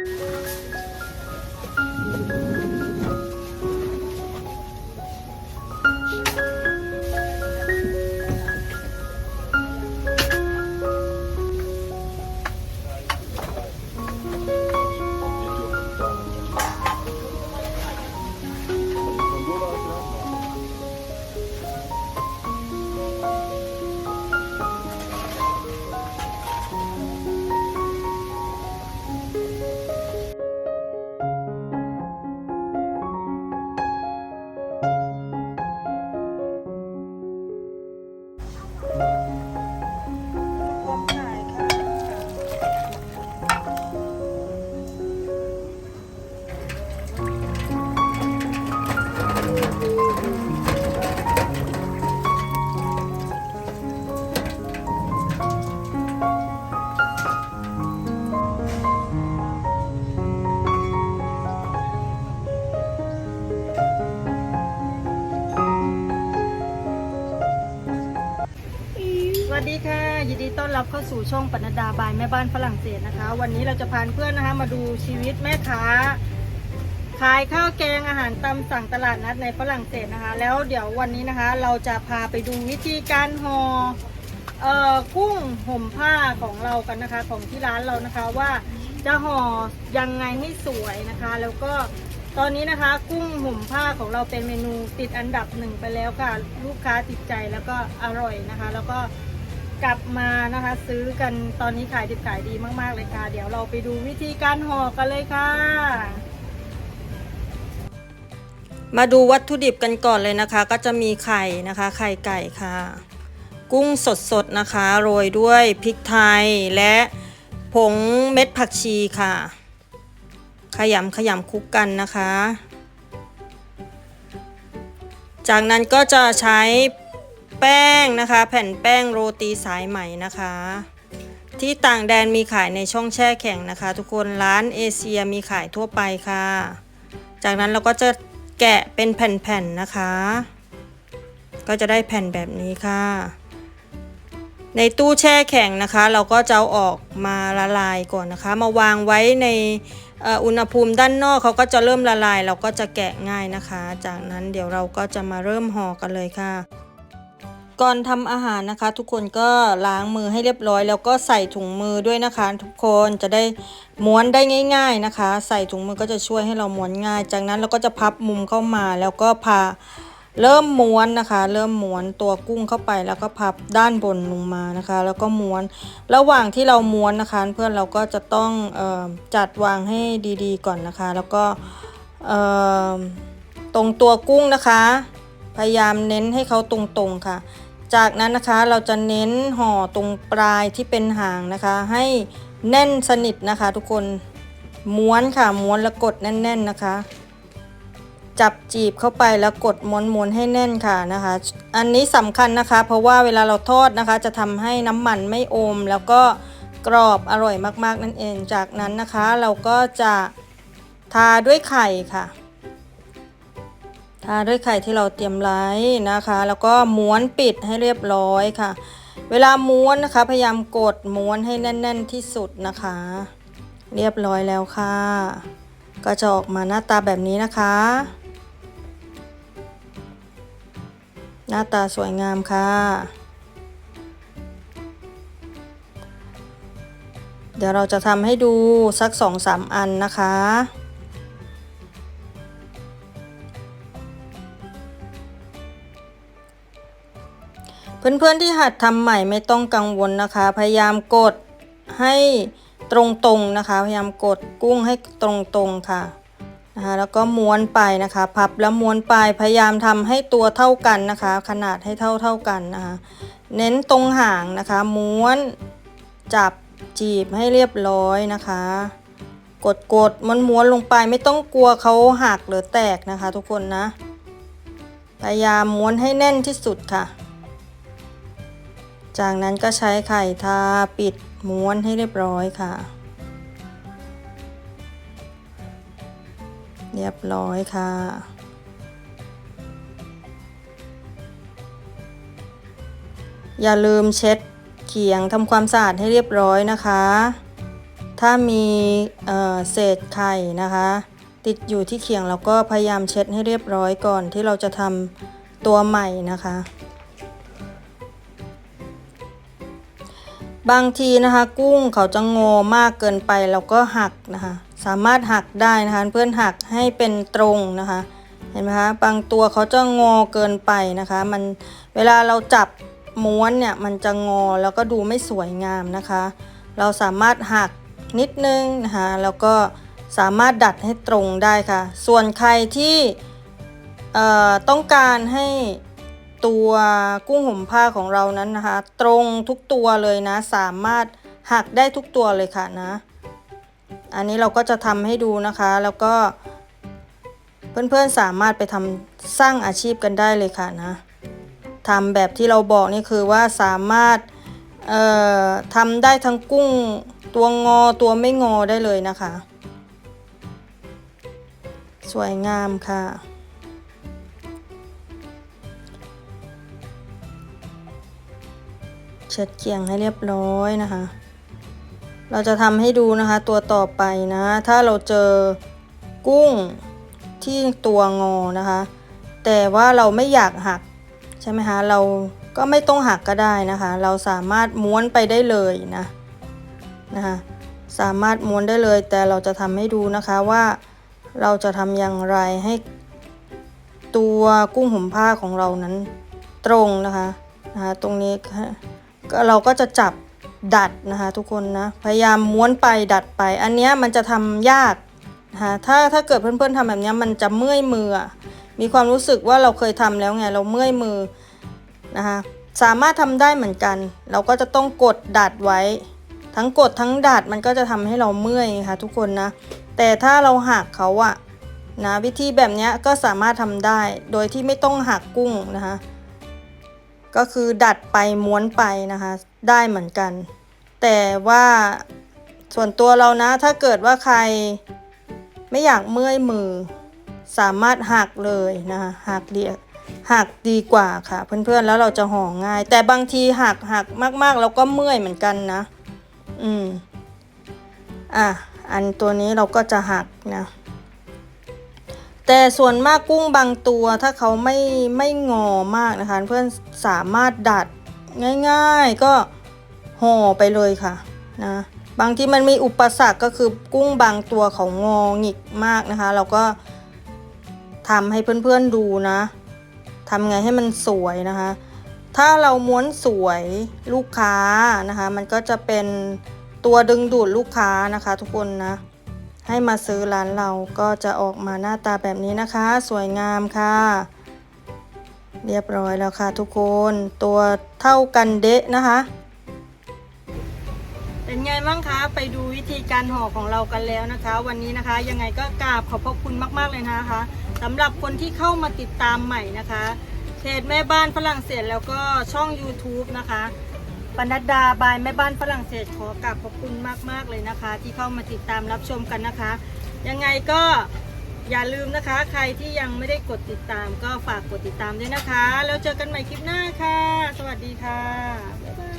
พ วัสดีค่ะ ยินดีต้อนรับเข้าสู่ช่องปนดดาบายแม่บ้านฝรั่งเศสนะคะ วันนี้เราจะพาเพื่อนนะคะมาดูชีวิตแม่ค้า ขายข้าวแกงอาหารตามสั่งตลาดนัดในฝรั่งเศสนะคะ แล้วเดี๋ยววันนี้นะคะ เราจะพาไปดูวิธีการห่อเอ่อกุ้งห่มผ้าของเรากันนะคะ ของที่ร้านเรานะคะว่าจะห่อยังไงให้สวยนะคะ แล้วก็ตอนนี้นะคะกุ้งห่มผ้าของเราเป็นเมนูติดอันดับหนึ่งไปแล้วค่ะ ลูกค้าติดใจแล้วก็อร่อยนะคะ แล้วก็ กลับมานะคะ ซื้อกันตอนนี้ขายดิบขายดีมากๆเลยค่ะ เดี๋ยวเราไปดูวิธีการห่อกันเลยค่ะ มาดูวัตถุดิบกันก่อนเลยนะคะ ก็จะมีไข่นะคะ ไข่ไก่ค่ะ กุ้งสดๆนะคะ โรยด้วยพริกไทยและผงเม็ดผักชีค่ะ ขยำขยำคลุกกันนะคะ จากนั้นก็จะใช้ แป้งนะคะ แผ่นแป้งโรตีสายไหมนะคะ ที่ต่างแดนมีขายในช่องแช่แข็งนะคะ ทุกคนร้านเอเชียมีขายทั่วไปค่ะ จากนั้นเราก็จะแกะเป็นแผ่นๆนะคะ ก็จะได้แผ่นแบบนี้ค่ะ ในตู้แช่แข็งนะคะ เราก็จะเอาออกมาละลายก่อนนะคะ มาวางไว้ในอุณหภูมิด้านนอกเขาก็จะเริ่มละลาย เราก็จะแกะง่ายนะคะ จากนั้นเดี๋ยวเราก็จะมาเริ่มห่อกันเลยค่ะ ก่อนทำอาหารนะคะ ทุกคนก็ล้างมือให้เรียบร้อย แล้วก็ใส่ถุงมือด้วยนะคะ ทุกคนจะได้ม้วนได้ง่าย ๆนะคะ ใส่ถุงมือก็จะช่วยให้เราม้วนง่าย จากนั้นเราก็จะพับมุมเข้ามาแล้วก็พาเริ่มม้วนนะคะ เริ่มม้วนตัวกุ้งเข้าไปแล้วก็พับด้านบนลงมานะคะ แล้วก็ม้วน ระหว่างที่เราม้วนนะคะ เพื่อนเราก็จะต้องออจัดวางให้ดีๆ ก่อนนะคะ แล้วก็ตรงตัวกุ้งนะคะ พยายามเน้นให้เขาตรงๆค่ะ จากนั้นนะคะเราจะเน้นห่อตรงปลายที่เป็นหางนะคะ ให้แน่นสนิทนะคะ ทุกคนม้วนค่ะม้วนแล้วกดแน่น ๆนะคะ จับจีบเข้าไปแล้วกดม้วนๆให้แน่นค่ะนะคะ อันนี้สำคัญนะคะ เพราะว่าเวลาเราทอดนะคะ จะทำให้น้ำมันไม่อม แล้วก็กรอบอร่อยมากๆนั่นเอง จากนั้นนะคะ เราก็จะทาด้วยไข่ค่ะาด้วยไข่ที่เราเตรียมไว้นะคะ แล้วก็ม้วนปิดให้เรียบร้อยค่ะ เวลาม้วนนะคะ พยายามกดม้วนให้แน่น ๆ ที่สุดนะคะ เรียบร้อยแล้วค่ะ ก็จะออกมาหน้าตาแบบนี้นะคะ หน้าตาสวยงามค่ะเดี๋ยวเราจะทำให้ดูสักสองสามอันนะคะ เพื่อนๆที่หัดทำใหม่ไม่ต้องกังวลนะคะ พยายามกดให้ตรงๆนะคะ พยายามกดกุ้งให้ตรงๆค่ะนะคะแล้วก็ม้วนไปนะคะพับแล้วม้วนไปพยายามทำให้ตัวเท่ากันนะคะ ขนาดให้เท่าๆกันนะคะเน้นตรงหางนะคะ ม้วนจับจีบให้เรียบร้อยนะคะ กดกดม้วนม้วนลงไปไม่ต้องกลัวเขาหักหรือแตกนะคะ ทุกคนนะพยายามม้วนให้แน่นที่สุดค่ะ จากนั้นก็ใช้ไข่ทาปิดม้วนให้เรียบร้อยค่ะ เรียบร้อยค่ะ อย่าลืมเช็ดเขียงทำความสะอาดให้เรียบร้อยนะคะ ถ้ามีเอ่อเศษไข่นะคะ ติดอยู่ที่เขียงเราก็พยายามเช็ดให้เรียบร้อยก่อนที่เราจะทำตัวใหม่นะคะ บางทีนะคะกุ้งเขาจะงอมากเกินไปเราก็หักนะคะ สามารถหักได้นะคะเพื่อนหักให้เป็นตรงนะคะ เห็นไหมคะบางตัวเขาจะงอเกินไปนะคะ มันเวลาเราจับม้วนเนี่ยมันจะงอแล้วก็ดูไม่สวยงามนะคะ เราสามารถหักนิดนึงนะคะแล้วก็สามารถดัดให้ตรงได้ค่ะ ส่วนใครที่ต้องการให้ ตัวกุ้งห่มผ้าของเรานั้นนะคะ ตรงทุกตัวเลยนะ สามารถหักได้ทุกตัวเลยค่ะนะ อันนี้เราก็จะทำให้ดูนะคะ แล้วก็เพื่อนๆสามารถไปทำสร้างอาชีพกันได้เลยค่ะนะทำแบบที่เราบอกนี่คือว่าสามารถเอ่อทำได้ทั้งกุ้งตัวงอตัวไม่งอได้เลยนะคะ สวยงามค่ะ เช็ดเกียงให้เรียบร้อยนะคะ เราจะทำให้ดูนะคะตัวต่อไปนะ ถ้าเราเจอกุ้งที่ตัวงอนะคะ แต่ว่าเราไม่อยากหักใช่ไหมคะเราก็ไม่ต้องหักก็ได้นะคะ เราสามารถม้วนไปได้เลยนะนะคะสามารถม้วนได้เลย แต่เราจะทำให้ดูนะคะว่าเราจะทำอย่างไรให้ตัวกุ้งห่มผ้าของเรานั้นตรงนะคะนะคะตรงนี้ เราก็จะจับดัดนะคะทุกคนนะพยายามม้วนไปดัดไป อันนี้มันจะทำยากนะคะถ้าถ้าเกิดเพื่อนๆทำแบบนี้มันจะเมื่อยมือ มีความรู้สึกว่าเราเคยทำแล้วไงเราเมื่อยมือนะคะสามารถทำได้เหมือนกัน เราก็จะต้องกดดัดไว้ ทั้งกดทั้งดัดมันก็จะทำให้เราเมื่อยค่ะทุกคนนะแต่ถ้าเราหักเขาอะนะวิธีแบบนี้ก็สามารถทำได้ โดยที่ไม่ต้องหักกุ้งนะคะ ก็คือดัดไปม้วนไปนะคะ ได้เหมือนกัน แต่ว่าส่วนตัวเรานะถ้าเกิดว่าใครไม่อยากเมื่อยมือ สามารถหักเลยนะคะหักดีหักดีกว่าค่ะ เพื่อนๆแล้วเราจะห่อง่าย แต่บางทีหักหักมากๆ เราก็เมื่อยเหมือนกันนะ อืมอะอันตัวนี้เราก็จะหักนะ แต่ส่วนมากกุ้งบางตัวถ้าเขาไม่ไม่งอมากนะคะ เพื่อนสามารถดัดง่ายๆก็ห่อไปเลยค่ะนะบางที่มันมีอุปสรรคก็คือกุ้งบางตัวเขางอหงิกมากนะคะ เราก็ทำให้เพื่อนๆดูนะทำไงให้มันสวยนะคะ ถ้าเราม้วนสวยลูกค้านะคะ มันก็จะเป็นตัวดึงดูดลูกค้านะคะ ทุกคนนะ ให้มาซื้อร้านเราก็จะออกมาหน้าตาแบบนี้นะคะ สวยงามค่ะ เรียบร้อยแล้วค่ะทุกคนตัวเท่ากันเดะนะคะ เป็นไงบ้างคะ ไปดูวิธีการห่อของเรากันแล้วนะคะ วันนี้นะคะยังไงก็กราบขอบพระคุณมาก ๆ เลยนะคะสำหรับคนที่เข้ามาติดตามใหม่นะคะเพจแม่บ้านฝรั่งเศสแล้วก็ช่อง YouTube นะคะ ปนัดดาบายแม่บ้านฝรั่งเศสขอกราบขอบคุณมากๆเลยนะคะ ที่เข้ามาติดตามรับชมกันนะคะ ยังไงก็อย่าลืมนะคะ ใครที่ยังไม่ได้กดติดตามก็ฝากกดติดตามด้วยนะคะ แล้วเจอกันใหม่คลิปหน้าค่ะ สวัสดีค่ะบ๊ายบาย